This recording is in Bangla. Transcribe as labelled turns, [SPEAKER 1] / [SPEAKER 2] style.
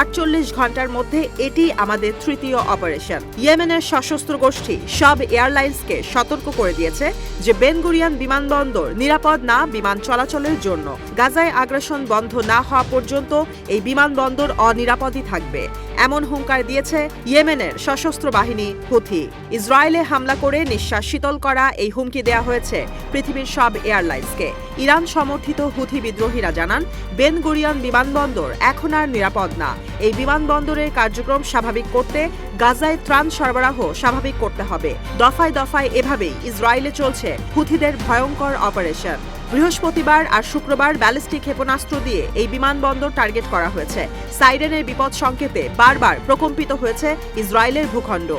[SPEAKER 1] আটচল্লিশ ঘণ্টার মধ্যে এটি আমাদের তৃতীয় অপারেশন। ইয়েমেনের সশস্ত্র গোষ্ঠী সব এয়ারলাইন্সকে সতর্ক করে দিয়েছে যে বেনগুরিয়ান বিমানবন্দর নিরাপদ না বিমান চলাচলের জন্য। গাজায় আগ্রাসন বন্ধ না হওয়া পর্যন্ত এই বিমানবন্দর অনিরাপদই থাকবে। এমন হুঙ্কার দিয়েছে ইয়েমেনের সশস্ত্র বাহিনী হুথি। ইসরায়েলে হামলা করে নিঃশ্বাস শীতল করা এই হুমকি দেয়া হয়েছে পৃথিবীর সব এয়ারলাইন্সকে। ইরান সমর্থিত হুথি বিদ্রোহীরা জানান, বেন গুরিয়ান বিমানবন্দর এখন আর নিরাপদ না। এই বিমানবন্দরের কার্যক্রম স্বাভাবিক করতে গাজায় ত্রাণ সরবরাহ স্বাভাবিক করতে হবে। দফায় দফায় এভাবেই ইসরায়েলে চলছে হুথিদের ভয়ঙ্কর অপারেশন। বৃহস্পতিবার আর শুক্রবার ব্যালিস্টিক ক্ষেপণাস্ত্র দিয়ে এই বিমানবন্দর টার্গেট করা হয়েছে। সাইরেনের বিপদ সংকেতে বারবার প্রকম্পিত হয়েছে ইসরায়েলের ভূখণ্ড।